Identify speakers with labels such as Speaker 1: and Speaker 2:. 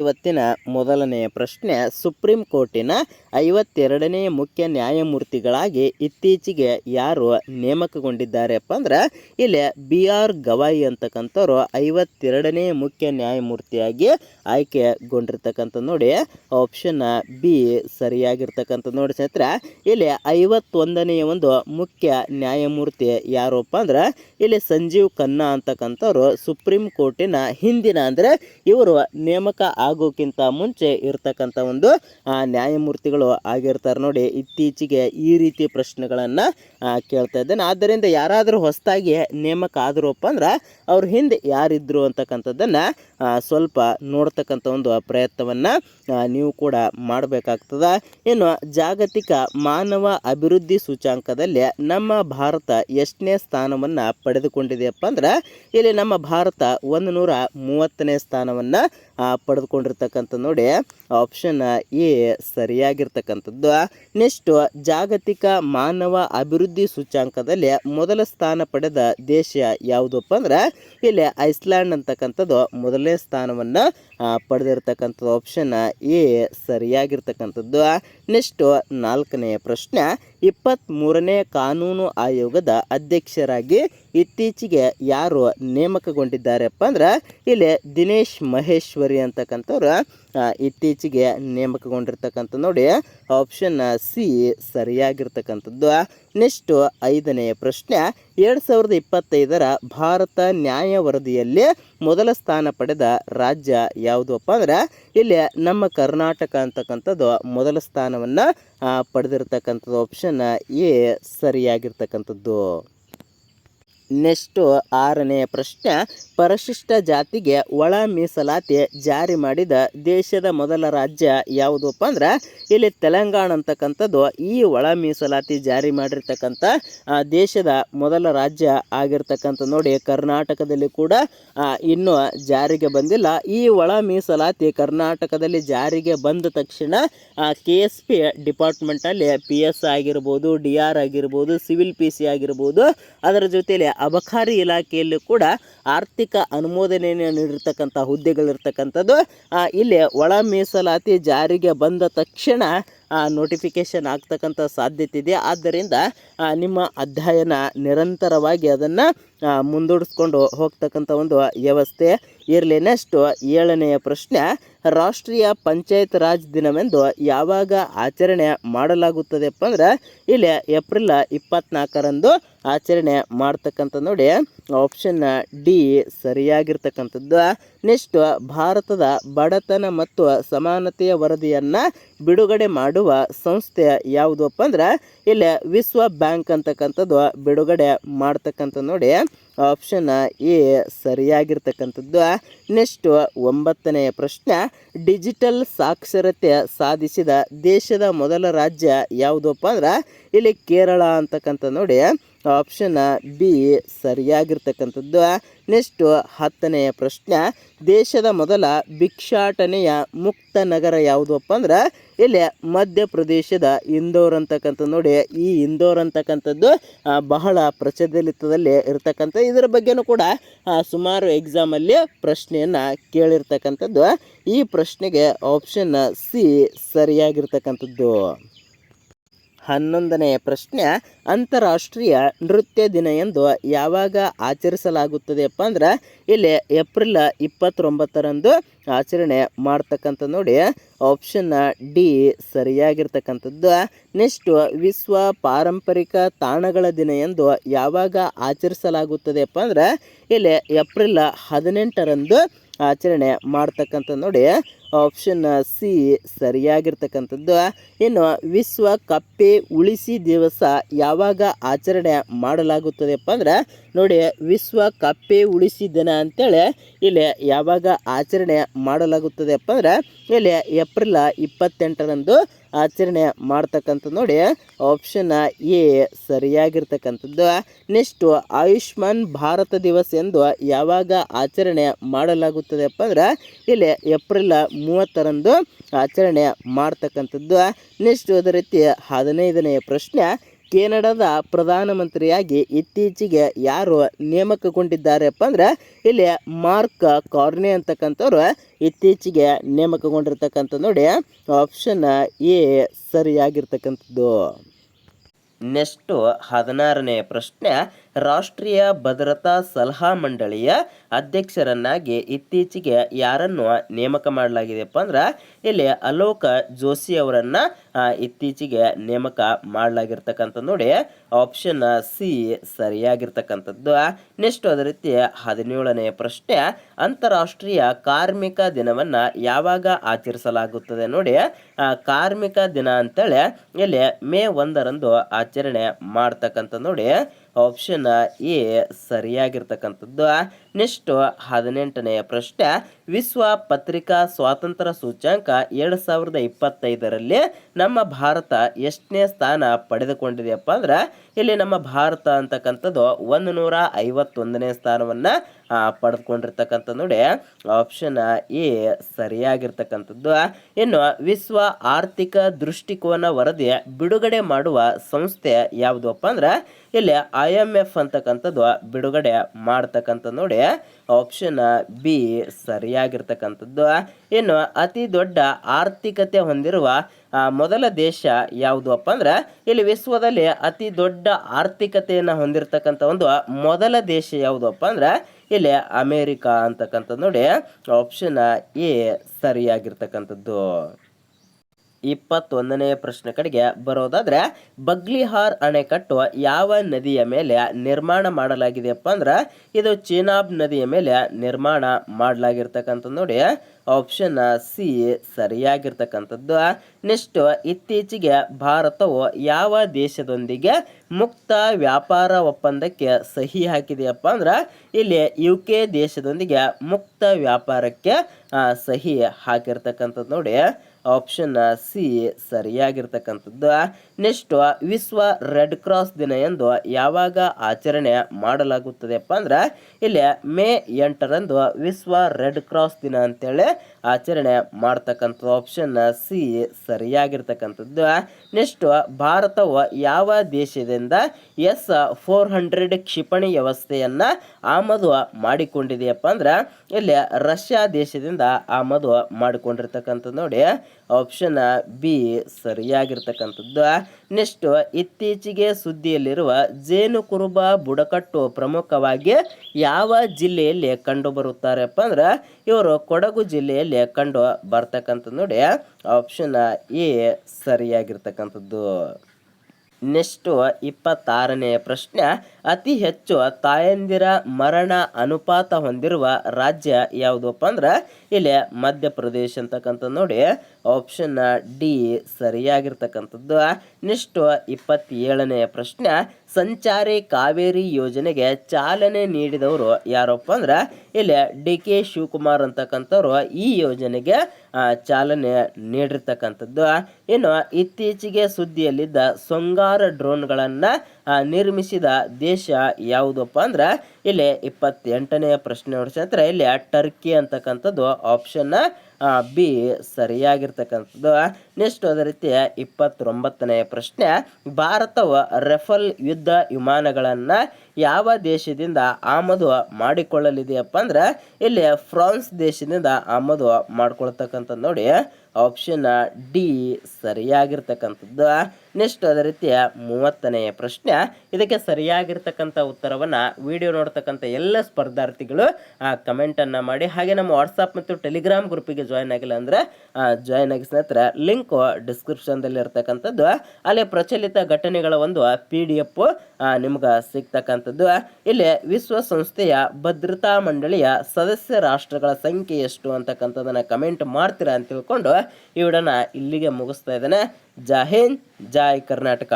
Speaker 1: ಇವತ್ತಿನ ಮೊದಲನೆಯ ಪ್ರಶ್ನೆ, ಸುಪ್ರೀಂ ಕೋರ್ಟಿನ ಐವತ್ತೆರಡನೇ ಮುಖ್ಯ ನ್ಯಾಯಮೂರ್ತಿಗಳಾಗಿ ಇತ್ತೀಚೆಗೆ ಯಾರು ನೇಮಕಗೊಂಡಿದ್ದಾರೆಪ್ಪ ಅಂದ್ರೆ, ಇಲ್ಲಿ ಬಿ ಆರ್ ಗವಾಯಿ ಅಂತಕ್ಕಂಥವ್ರು ಐವತ್ತೆರಡನೇ ಮುಖ್ಯ ನ್ಯಾಯಮೂರ್ತಿಯಾಗಿ ಆಯ್ಕೆಗೊಂಡಿರ್ತಕ್ಕಂಥ ನೋಡಿ. ಆಪ್ಷನ್ ಬಿ ಸರಿಯಾಗಿರ್ತಕ್ಕಂಥ ನೋಡಿ ಸ್ನೇಹಿತರೆ ಇಲ್ಲಿ ಐವತ್ತೊಂದನೆಯ ಒಂದು ಮುಖ್ಯ ನ್ಯಾಯಮೂರ್ತಿ ಯಾರಪ್ಪ ಅಂದ್ರೆ, ಇಲ್ಲಿ ಸಂಜೀವ್ ಖನ್ನಾ ಅಂತಕ್ಕಂಥವ್ರು ಸುಪ್ರೀಂ ಕೋರ್ಟಿನ ಹಿಂದಿನ ಅಂದ್ರೆ, ಇವರು ನೇಮಕ ಆಗೋಕ್ಕಿಂತ ಮುಂಚೆ ಇರತಕ್ಕಂಥ ಒಂದು ನ್ಯಾಯಮೂರ್ತಿಗಳು ಆಗಿರ್ತಾರೆ ನೋಡಿ. ಇತ್ತೀಚೆಗೆ ಈ ರೀತಿ ಪ್ರಶ್ನೆಗಳನ್ನು ಕೇಳ್ತಾ ಇದ್ದೇನೆ. ಆದ್ದರಿಂದ ಯಾರಾದರೂ ಹೊಸದಾಗಿ ನೇಮಕ ಆದ್ರಪ್ಪ ಅಂದ್ರೆ ಅವ್ರ ಹಿಂದೆ ಯಾರಿದ್ರು ಅಂತಕ್ಕಂಥದ್ದನ್ನು ಸ್ವಲ್ಪ ನೋಡ್ತಕ್ಕಂಥ ಒಂದು ಪ್ರಯತ್ನವನ್ನು ನೀವು ಕೂಡ ಮಾಡಬೇಕಾಗ್ತದ. ಇನ್ನು ಜಾಗತಿಕ ಮಾನವ ಅಭಿವೃದ್ಧಿ ಸೂಚಾಂಕದಲ್ಲಿ ನಮ್ಮ ಭಾರತ ಎಷ್ಟನೇ ಸ್ಥಾನವನ್ನು ಪಡೆದುಕೊಂಡಿದೆಯಪ್ಪ ಅಂದ್ರೆ, ಇಲ್ಲಿ ನಮ್ಮ ಭಾರತ ಒಂದು ನೂರ ಮೂವತ್ತನೇ ಸ್ಥಾನವನ್ನು ಪಡೆದುಕೊಂಡಿರ್ತಕ್ಕಂಥ ನೋಡಿ ಆಪ್ಷನ್ ಎ ಸರಿಯಾಗಿರ್ತಕ್ಕಂಥದ್ದು. ನೆಕ್ಸ್ಟು ಜಾಗತಿಕ ಮಾನವ ಅಭಿವೃದ್ಧಿ ಸೂಚ್ಯಾಂಕದಲ್ಲಿ ಮೊದಲ ಸ್ಥಾನ ಪಡೆದ ದೇಶ ಯಾವುದಪ್ಪ ಅಂದ್ರೆ, ಇಲ್ಲಿ ಐಸ್ಲ್ಯಾಂಡ್ ಅಂತಕ್ಕಂಥದ್ದು ಮೊದಲನೇ ಸ್ಥಾನವನ್ನು ಪಡೆದಿರ್ತಕ್ಕಂಥದ್ದು ಆಪ್ಷನ್ ಎ ಸರಿಯಾಗಿರ್ತಕ್ಕಂಥದ್ದು. ನೆಕ್ಸ್ಟು ನಾಲ್ಕನೆಯ ಪ್ರಶ್ನೆ ಇಪ್ಪತ್ತ್ಮೂರನೇ ಕಾನೂನು ಆಯೋಗದ ಅಧ್ಯಕ್ಷರಾಗಿ ಇತ್ತೀಚೆಗೆ ಯಾರು ನೇಮಕಗೊಂಡಿದ್ದಾರೆಪ್ಪ ಅಂದ್ರೆ, ಇಲ್ಲಿ ದಿನೇಶ್ ಮಹೇಶ್ವರಿ ಅಂತಕ್ಕಂಥವ್ರು. ಇತ್ತೀಚೆಗೆ ನೇಮಕಗೊಂಡಿರ್ತಕ್ಕಂಥ ನೋಡಿ ಆಪ್ಷನ್ ಸಿ ಸರಿಯಾಗಿರ್ತಕ್ಕಂಥದ್ದು. ನೆಕ್ಸ್ಟು ಐದನೆಯ ಪ್ರಶ್ನೆ, ಎರಡು ಸಾವಿರದ ಇಪ್ಪತ್ತೈದರ ಭಾರತ ನ್ಯಾಯ ವರದಿಯಲ್ಲಿ ಮೊದಲ ಸ್ಥಾನ ಪಡೆದ ರಾಜ್ಯ ಯಾವುದಪ್ಪ ಅಂದ್ರೆ, ಇಲ್ಲಿ ನಮ್ಮ ಕರ್ನಾಟಕ ಅಂತಕ್ಕಂಥದ್ದು ಮೊದಲ ಸ್ಥಾನವನ್ನು ಪಡೆದಿರ್ತಕ್ಕಂಥದ್ದು ಆಪ್ಷನ್ ಎ ಸರಿಯಾಗಿರ್ತಕ್ಕಂಥದ್ದು. ನೆಕ್ಸ್ಟು ಆರನೆಯ ಪ್ರಶ್ನೆ, ಪರಿಶಿಷ್ಟ ಜಾತಿಗೆ ಒಳ ಮೀಸಲಾತಿ ಜಾರಿ ಮಾಡಿದ ದೇಶದ ಮೊದಲ ರಾಜ್ಯ ಯಾವುದಪ್ಪ ಅಂದ್ರೆ, ಇಲ್ಲಿ ತೆಲಂಗಾಣ ಅಂತಕ್ಕಂಥದ್ದು ಈ ಒಳ ಮೀಸಲಾತಿ ಜಾರಿ ಮಾಡಿರ್ತಕ್ಕಂಥ ದೇಶದ ಮೊದಲ ರಾಜ್ಯ ಆಗಿರ್ತಕ್ಕಂಥ ನೋಡಿ ಕರ್ನಾಟಕದಲ್ಲಿ ಕೂಡ ಇನ್ನೂ ಜಾರಿಗೆ ಬಂದಿಲ್ಲ. ಈ ಒಳ ಮೀಸಲಾತಿ ಕರ್ನಾಟಕದಲ್ಲಿ ಜಾರಿಗೆ ಬಂದ ತಕ್ಷಣ ಕೆ ಎಸ್ ಪಿ ಡಿಪಾರ್ಟ್ಮೆಂಟಲ್ಲಿ ಪಿ ಎಸ್ ಆಗಿರ್ಬೋದು, ಡಿ ಆರ್ ಆಗಿರ್ಬೋದು, ಸಿವಿಲ್ ಪಿ ಸಿ ಆಗಿರ್ಬೋದು, ಅದರ ಜೊತೆಯಲ್ಲಿ ಅಬಕಾರಿ ಇಲಾಖೆಯಲ್ಲೂ ಕೂಡ ಆರ್ಥಿಕ ಅನುಮೋದನೆಯನ್ನು ನೀಡಿರ್ತಕ್ಕಂಥ ಹುದ್ದೆಗಳಿರ್ತಕ್ಕಂಥದ್ದು. ಇಲ್ಲಿ ಒಳ ಮೀಸಲಾತಿ ಜಾರಿಗೆ ಬಂದ ತಕ್ಷಣ ನೋಟಿಫಿಕೇಶನ್ ಆಗ್ತಕ್ಕಂಥ ಸಾಧ್ಯತೆ ಇದೆ ಆದ್ದರಿಂದ ನಿಮ್ಮ ಅಧ್ಯಯನ ನಿರಂತರವಾಗಿ ಅದನ್ನು ಮುಂದೂಡಿಸ್ಕೊಂಡು ಹೋಗ್ತಕ್ಕಂಥ ಒಂದು ವ್ಯವಸ್ಥೆ ಇರಲಿ. ನೆಕ್ಸ್ಟು ಏಳನೆಯ ಪ್ರಶ್ನೆ, ರಾಷ್ಟ್ರೀಯ ಪಂಚಾಯತ್ ರಾಜ್ ದಿನವೆಂದು ಯಾವಾಗ ಆಚರಣೆ ಮಾಡಲಾಗುತ್ತದೆಪ್ಪ ಅಂದ್ರೆ, ಇಲ್ಲಿ ಏಪ್ರಿಲ್ ಇಪ್ಪತ್ನಾಲ್ಕರಂದು ಆಚರಣೆ ಮಾಡ್ತಕ್ಕಂಥ ನೋಡಿ ಆಪ್ಷನ್ ಡಿ ಸರಿಯಾಗಿರ್ತಕ್ಕಂಥದ್ದು. ನೆಕ್ಸ್ಟ್ ಭಾರತದ ಬಡತನ ಮತ್ತು ಸಮಾನತೆಯ ವರದಿಯನ್ನು ಬಿಡುಗಡೆ ಮಾಡುವ ಸಂಸ್ಥೆ ಯಾವುದಪ್ಪ ಅಂದ್ರೆ, ಇಲ್ಲಿ ವಿಶ್ವ ಬ್ಯಾಂಕ್ ಅಂತಕ್ಕಂಥದ್ದು ಬಿಡುಗಡೆ ಮಾಡ್ತಕ್ಕಂಥ ನೋಡಿ ಆಪ್ಷನ್ ಎ ಸರಿಯಾಗಿರ್ತಕ್ಕಂಥದ್ದು. ನೆಕ್ಸ್ಟ್ ಒಂಬತ್ತನೆಯ ಪ್ರಶ್ನೆ ಡಿಜಿಟಲ್ ಸಾಕ್ಷರತೆ ಸಾಧಿಸಿದ ದೇಶದ ಮೊದಲ ರಾಜ್ಯ ಯಾವುದಪ್ಪ ಅಂದ್ರೆ, ಇಲ್ಲಿ ಕೇರಳ ಅಂತಕ್ಕಂಥ ನೋಡಿ ಆಪ್ಷನ್ ಬಿ ಸರಿಯಾಗಿರ್ತಕ್ಕಂಥದ್ದು. ನೆಕ್ಸ್ಟು ಹತ್ತನೆಯ ಪ್ರಶ್ನೆ, ದೇಶದ ಮೊದಲ ಭಿಕ್ಷಾಟನೆಯ ಮುಕ್ತ ನಗರ ಯಾವುದಪ್ಪ ಅಂದ್ರೆ, ಇಲ್ಲಿ ಮಧ್ಯಪ್ರದೇಶದ ಇಂದೋರ್ ಅಂತಕ್ಕಂಥದ್ದು ನೋಡಿ. ಈ ಇಂದೋರ್ ಅಂತಕ್ಕಂಥದ್ದು ಬಹಳ ಪ್ರಚಲಿತದಲ್ಲಿ ಇರ್ತಕ್ಕಂಥ ಇದರ ಬಗ್ಗೆನೂ ಕೂಡ ಸುಮಾರು ಎಕ್ಸಾಮಲ್ಲಿ ಪ್ರಶ್ನೆಯನ್ನು ಕೇಳಿರ್ತಕ್ಕಂಥದ್ದು. ಈ ಪ್ರಶ್ನೆಗೆ ಆಪ್ಷನ್ ಸಿ ಸರಿಯಾಗಿರ್ತಕ್ಕಂಥದ್ದು. ಹನ್ನೊಂದನೆಯ ಪ್ರಶ್ನೆ, ಅಂತಾರಾಷ್ಟ್ರೀಯ ನೃತ್ಯ ದಿನ ಎಂದು ಯಾವಾಗ ಆಚರಿಸಲಾಗುತ್ತದೆಯಪ್ಪ ಅಂದ್ರೆ ಇಲ್ಲಿ ಏಪ್ರಿಲ್ ಇಪ್ಪತ್ತೊಂಬತ್ತರಂದು ಆಚರಣೆ ಮಾಡ್ತಕ್ಕಂಥ ನೋಡಿ. ಆಪ್ಷನ್ ಡಿ ಸರಿಯಾಗಿರ್ತಕ್ಕಂಥದ್ದು. ನೆಕ್ಸ್ಟ್ ವಿಶ್ವ ಪಾರಂಪರಿಕ ತಾಣಗಳ ದಿನ ಎಂದು ಯಾವಾಗ ಆಚರಿಸಲಾಗುತ್ತದೆಯಪ್ಪ ಅಂದ್ರೆ ಇಲ್ಲಿ ಏಪ್ರಿಲ್ ಹದಿನೆಂಟರಂದು ಆಚರಣೆ ಮಾಡ್ತಕ್ಕಂಥ ನೋಡಿ. ಆಪ್ಷನ್ ಸಿ ಸರಿಯಾಗಿರ್ತಕ್ಕಂಥದ್ದು. ಇನ್ನು ವಿಶ್ವ ಕಪ್ಪೆ ಉಳಿಸಿ ದಿವಸ ಯಾವಾಗ ಆಚರಣೆ ಮಾಡಲಾಗುತ್ತದೆಪ್ಪ ಅಂದ್ರೆ ನೋಡಿ ವಿಶ್ವ ಕಪ್ಪೆ ಉಳಿಸಿ ದಿನ ಅಂತೇಳಿ ಇಲ್ಲಿ ಯಾವಾಗ ಆಚರಣೆ ಮಾಡಲಾಗುತ್ತದೆಪ್ಪ ಅಂದ್ರೆ ಇಲ್ಲಿ ಏಪ್ರಿಲ್ ಇಪ್ಪತ್ತೆಂಟರಂದು ಆಚರಣೆ ಮಾಡ್ತಕ್ಕಂಥ ನೋಡಿ ಆಪ್ಷನ್ ಎ ಸರಿಯಾಗಿರ್ತಕ್ಕಂಥದ್ದು. ನೆಕ್ಸ್ಟ್ ಆಯುಷ್ಮಾನ್ ಭಾರತ ದಿವಸ ಎಂದು ಯಾವಾಗ ಆಚರಣೆ ಮಾಡಲಾಗುತ್ತದೆಪ್ಪ ಅಂದ್ರೆ ಇಲ್ಲಿ ಏಪ್ರಿಲ್ ಮೂವತ್ತರಂದು ಆಚರಣೆ ಮಾಡ್ತಕ್ಕಂಥದ್ದು. ನೆಕ್ಸ್ಟ್ ಅದೇ ರೀತಿ ಹದಿನೈದನೆಯ ಪ್ರಶ್ನೆ ಕೆನಡಾದ ಪ್ರಧಾನಮಂತ್ರಿಯಾಗಿ ಇತ್ತೀಚೆಗೆ ಯಾರು ನೇಮಕಗೊಂಡಿದ್ದಾರಪ್ಪ ಅಂದ್ರೆ ಇಲ್ಲಿ ಮಾರ್ಕ್ ಕಾರ್ನೆ ಅಂತಕ್ಕಂಥವ್ರು ಇತ್ತೀಚೆಗೆ ನೇಮಕಗೊಂಡಿರ್ತಕ್ಕಂಥ ನೋಡಿ ಆಪ್ಷನ್ ಎ ಸರಿಯಾಗಿರ್ತಕ್ಕಂಥದ್ದು. ನೆಕ್ಸ್ಟು ಹದಿನಾರನೇ ಪ್ರಶ್ನೆ ರಾಷ್ಟ್ರೀಯ ಭದ್ರತಾ ಸಲಹಾ ಮಂಡಳಿಯ ಅಧ್ಯಕ್ಷರನ್ನಾಗಿ ಇತ್ತೀಚೆಗೆ ಯಾರನ್ನು ನೇಮಕ ಮಾಡಲಾಗಿದೆಪ್ಪ ಅಂದ್ರೆ ಇಲ್ಲಿ ಅಲೋಕ ಜೋಶಿ ಅವರನ್ನು ಇತ್ತೀಚೆಗೆ ನೇಮಕ ಮಾಡಲಾಗಿರ್ತಕ್ಕಂಥ ನೋಡಿ ಆಪ್ಷನ್ ಸಿ ಸರಿಯಾಗಿರ್ತಕ್ಕಂಥದ್ದು. ನೆಕ್ಸ್ಟ್ ಅದೇ ರೀತಿ ಹದಿನೇಳನೇ ಪ್ರಶ್ನೆ, ಅಂತಾರಾಷ್ಟ್ರೀಯ ಕಾರ್ಮಿಕ ದಿನವನ್ನು ಯಾವಾಗ ಆಚರಿಸಲಾಗುತ್ತದೆ ನೋಡಿ ಕಾರ್ಮಿಕ ದಿನ ಅಂತೇಳಿ ಇಲ್ಲಿ ಮೇ ಒಂದರಂದು ಆಚರಣೆ ಮಾಡ್ತಕ್ಕಂಥ ನೋಡಿ ಆಪ್ಷನ್ ಎ ಸರಿಯಾಗಿರ್ತಕ್ಕಂಥದ್ದು. ನೆಕ್ಸ್ಟ್ ಹದಿನೆಂಟನೆಯ ಪ್ರಶ್ನೆ, ವಿಶ್ವ ಪತ್ರಿಕಾ ಸ್ವಾತಂತ್ರ್ಯ ಸೂಚ್ಯಾಂಕ ಎರಡು ಸಾವಿರದ ಇಪ್ಪತ್ತೈದರಲ್ಲಿ ನಮ್ಮ ಭಾರತ ಎಷ್ಟನೇ ಸ್ಥಾನ ಪಡೆದುಕೊಂಡಿದೆಯಪ್ಪ ಅಂದ್ರೆ, ಇಲ್ಲಿ ನಮ್ಮ ಭಾರತ ಅಂತಕ್ಕಂಥದ್ದು ಒಂದು ನೂರ ಐವತ್ತೊಂದನೇ ಸ್ಥಾನವನ್ನು ಪಡೆದುಕೊಂಡಿರ್ತಕ್ಕಂಥ ನೋಡಿ. ಆಪ್ಷನ್ ಎ ಸರಿಯಾಗಿರ್ತಕ್ಕಂಥದ್ದು. ಇನ್ನು ವಿಶ್ವ ಆರ್ಥಿಕ ದೃಷ್ಟಿಕೋನ ವರದಿ ಬಿಡುಗಡೆ ಮಾಡುವ ಸಂಸ್ಥೆ ಯಾವುದಪ್ಪ ಅಂದ್ರೆ, ಇಲ್ಲಿ ಐ ಎಂ ಎಫ್ ಅಂತಕ್ಕಂಥದ್ದು ಬಿಡುಗಡೆ ಮಾಡ್ತಕ್ಕಂಥ ನೋಡಿ. ಆಪ್ಷನ್ ಬಿ ಸರಿಯಾಗಿರ್ತಕ್ಕಂಥದ್ದು. ಇನ್ನು ಅತಿ ದೊಡ್ಡ ಆರ್ಥಿಕತೆ ಹೊಂದಿರುವ ಮೊದಲ ದೇಶ ಯಾವುದು ಅಪ್ಪ ಅಂದ್ರೆ, ಇಲ್ಲಿ ವಿಶ್ವದಲ್ಲಿ ಅತಿ ದೊಡ್ಡ ಆರ್ಥಿಕತೆಯನ್ನು ಹೊಂದಿರತಕ್ಕಂಥ ಒಂದು ಮೊದಲ ದೇಶ ಯಾವುದು ಅಪ್ಪ ಅಂದ್ರೆ, ಇಲ್ಲಿ ಅಮೇರಿಕಾ ಅಂತಕ್ಕಂಥದ್ದು ನೋಡಿ ಆಪ್ಷನ್ ಎ ಸರಿಯಾಗಿರ್ತಕ್ಕಂಥದ್ದು. ಇಪ್ಪತ್ತೊಂದನೇ ಪ್ರಶ್ನೆ ಕಡೆಗೆ ಬರೋದಾದ್ರೆ, ಬಗ್ಲಿಹಾರ್ ಅಣೆಕಟ್ಟು ಯಾವ ನದಿಯ ಮೇಲೆ ನಿರ್ಮಾಣ ಮಾಡಲಾಗಿದೆಯಪ್ಪ ಅಂದ್ರೆ, ಇದು ಚೀನಾಬ್ ನದಿಯ ಮೇಲೆ ನಿರ್ಮಾಣ ಮಾಡಲಾಗಿರ್ತಕ್ಕಂಥದ್ದು ನೋಡಿ. ಆಪ್ಷನ್ ಸಿ ಸರಿಯಾಗಿರ್ತಕ್ಕಂಥದ್ದು. ನೆಕ್ಸ್ಟ್ ಇತ್ತೀಚೆಗೆ ಭಾರತವು ಯಾವ ದೇಶದೊಂದಿಗೆ ಮುಕ್ತ ವ್ಯಾಪಾರ ಒಪ್ಪಂದಕ್ಕೆ ಸಹಿ ಹಾಕಿದೆಯಪ್ಪ ಅಂದ್ರೆ ಇಲ್ಲಿ ಯು ಕೆ ದೇಶದೊಂದಿಗೆ ಮುಕ್ತ ವ್ಯಾಪಾರಕ್ಕೆ ಸಹಿ ಹಾಕಿರ್ತಕ್ಕಂಥದ್ದು ನೋಡಿ. ಆಪ್ಷನ್ ಸಿ ಸರಿಯಾಗಿರ್ತಕ್ಕಂಥದ್ದು. ನೆಕ್ಸ್ಟ್ ವಿಶ್ವ ರೆಡ್ ಕ್ರಾಸ್ ದಿನ ಎಂದು ಯಾವಾಗ ಆಚರಣೆ ಮಾಡಲಾಗುತ್ತದೆಪ್ಪ ಅಂದ್ರೆ ಇಲ್ಲಿ ಮೇ ಎಂಟರಂದು ವಿಶ್ವ ರೆಡ್ ಕ್ರಾಸ್ ದಿನ ಅಂತೇಳಿ ಆಚರಣೆ ಮಾಡ್ತಕ್ಕಂಥದ್ದು ಆಪ್ಷನ್ ಸಿ ಸರಿಯಾಗಿರ್ತಕ್ಕಂಥದ್ದು. ನೆಕ್ಸ್ಟ್ ಭಾರತವು ಯಾವ ದೇಶದಿಂದ ಎಸ್ ಫೋರ್ ಹಂಡ್ರೆಡ್ ಕ್ಷಿಪಣಿ ವ್ಯವಸ್ಥೆಯನ್ನು ಆಮದು ಮಾಡಿಕೊಂಡಿದೆಯಪ್ಪ ಅಂದ್ರೆ ಇಲ್ಲಿ ರಷ್ಯಾ ದೇಶದಿಂದ ಆಮದು ಮಾಡಿಕೊಂಡಿರ್ತಕ್ಕಂಥದ್ದು ನೋಡಿ. Option B ಸರಿಯಾಗಿರ್ತಕ್ಕಂಥದ್ದು. ನೆಕ್ಸ್ಟ್ ಇತ್ತೀಚೆಗೆ ಸುದ್ದಿಯಲ್ಲಿರುವ ಜೇನು ಕುರುಬ ಬುಡಕಟ್ಟು ಪ್ರಮುಖವಾಗಿ ಯಾವ ಜಿಲ್ಲೆಯಲ್ಲಿ ಕಂಡು ಬರುತ್ತಾರಪ್ಪ ಅಂದ್ರೆ ಇವರು ಕೊಡಗು ಜಿಲ್ಲೆಯಲ್ಲಿ ಕಂಡು ಬರ್ತಕ್ಕಂಥದ್ದು ನೋಡಿ. ಆಪ್ಷನ್ ಎ ಸರಿಯಾಗಿರ್ತಕ್ಕಂಥದ್ದು. ನೆಕ್ಸ್ಟು ಇಪ್ಪತ್ತಾರನೆಯ ಪ್ರಶ್ನೆ ಅತಿ ಹೆಚ್ಚು ತಾಯಂದಿರ ಮರಣ ಅನುಪಾತ ಹೊಂದಿರುವ ರಾಜ್ಯ ಯಾವುದಪ್ಪ ಅಂದ್ರೆ ಇಲ್ಲಿ ಮಧ್ಯಪ್ರದೇಶ ಅಂತಕ್ಕಂಥದ್ದು ನೋಡಿ. ಆಪ್ಷನ್ ಡಿ ಸರಿಯಾಗಿರ್ತಕ್ಕಂಥದ್ದು. ನೆಕ್ಸ್ಟ್ ಇಪ್ಪತ್ತೇಳನೆಯ ಪ್ರಶ್ನೆ. ಸಂಚಾರಿ ಕಾವೇರಿ ಯೋಜನೆಗೆ ಚಾಲನೆ ನೀಡಿದವರು ಯಾರಪ್ಪ ಅಂದ್ರೆ ಇಲ್ಲಿ ಡಿ ಕೆ ಶಿವಕುಮಾರ್ ಅಂತಕ್ಕಂಥವ್ರು ಈ ಯೋಜನೆಗೆ ಚಾಲನೆ ನೀಡಿರ್ತಕ್ಕಂಥದ್ದು. ಇನ್ನು ಇತ್ತೀಚೆಗೆ ಸುದ್ದಿಯಲ್ಲಿದ್ದ ಸೊಂಗಾರ ಡ್ರೋನ್ಗಳನ್ನು ನಿರ್ಮಿಸಿದ ದೇಶ ಯಾವುದಪ್ಪ ಅಂದ್ರೆ, ಇಲ್ಲಿ ಇಪ್ಪತ್ತೆಂಟನೆಯ ಪ್ರಶ್ನೆ ನೋಡ್ಸಂದ್ರೆ ಇಲ್ಲಿ ಟರ್ಕಿ ಅಂತಕ್ಕಂಥದ್ದು ಆಪ್ಷನ್ ಬಿ ಸರಿಯಾಗಿರ್ತಕ್ಕಂಥದ್ದು. ನೆಕ್ಸ್ಟ್ ಅದೇ ರೀತಿ ಇಪ್ಪತ್ತೊಂಬತ್ತನೆಯ ಪ್ರಶ್ನೆ, ಭಾರತವು ರೆಫಲ್ ಯುದ್ಧ ವಿಮಾನಗಳನ್ನು ಯಾವ ದೇಶದಿಂದ ಆಮದು ಮಾಡಿಕೊಳ್ಳಲಿದೆಯಪ್ಪ ಅಂದ್ರೆ, ಇಲ್ಲಿ ಫ್ರಾನ್ಸ್ ದೇಶದಿಂದ ಆಮದು ಮಾಡ್ಕೊಳ್ತಕ್ಕಂಥದ್ದು ನೋಡಿ ಆಪ್ಷನ್ ಡಿ ಸರಿಯಾಗಿರ್ತಕ್ಕಂಥದ್ದು. ನೆಕ್ಸ್ಟ್ ಅದೇ ರೀತಿಯ ಮೂವತ್ತನೆಯ ಪ್ರಶ್ನೆ, ಇದಕ್ಕೆ ಸರಿಯಾಗಿರ್ತಕ್ಕಂಥ ಉತ್ತರವನ್ನು ವಿಡಿಯೋ ನೋಡ್ತಕ್ಕಂಥ ಎಲ್ಲ ಸ್ಪರ್ಧಾರ್ಥಿಗಳು ಕಮೆಂಟನ್ನು ಮಾಡಿ. ಹಾಗೆ ನಮ್ಮ ವಾಟ್ಸಪ್ ಮತ್ತು ಟೆಲಿಗ್ರಾಮ್ ಗ್ರೂಪಿಗೆ ಜಾಯ್ನ್ ಆಗಿಲ್ಲ ಅಂದರೆ ಜಾಯ್ನ್ ಆಗಿ ಸ್ನೇಹಿತರೆ ಲಿಂಕು ಡಿಸ್ಕ್ರಿಪ್ಷನ್ದಲ್ಲಿ ಇರ್ತಕ್ಕಂಥದ್ದು, ಅಲ್ಲಿ ಪ್ರಚಲಿತ ಘಟನೆಗಳ ಒಂದು ಪಿ ಡಿ ಎಫ್ ನಿಮ್ಗೆ ಸಿಗ್ತಕ್ಕಂಥದ್ದು. ಇಲ್ಲಿ ವಿಶ್ವಸಂಸ್ಥೆಯ ಭದ್ರತಾ ಮಂಡಳಿಯ ಸದಸ್ಯ ರಾಷ್ಟ್ರಗಳ ಸಂಖ್ಯೆ ಎಷ್ಟು ಅಂತಕ್ಕಂಥದ್ದನ್ನು ಕಮೆಂಟ್ ಮಾಡ್ತೀರಾ ಅಂತ ತಿಳ್ಕೊಂಡು ಈ ಇಲ್ಲಿಗೆ ಮುಗಿಸ್ತಾ ಇದ್ದೇನೆ. ಜೈ ಹಿಂದ್ ಜೈ ಕರ್ನಾಟಕ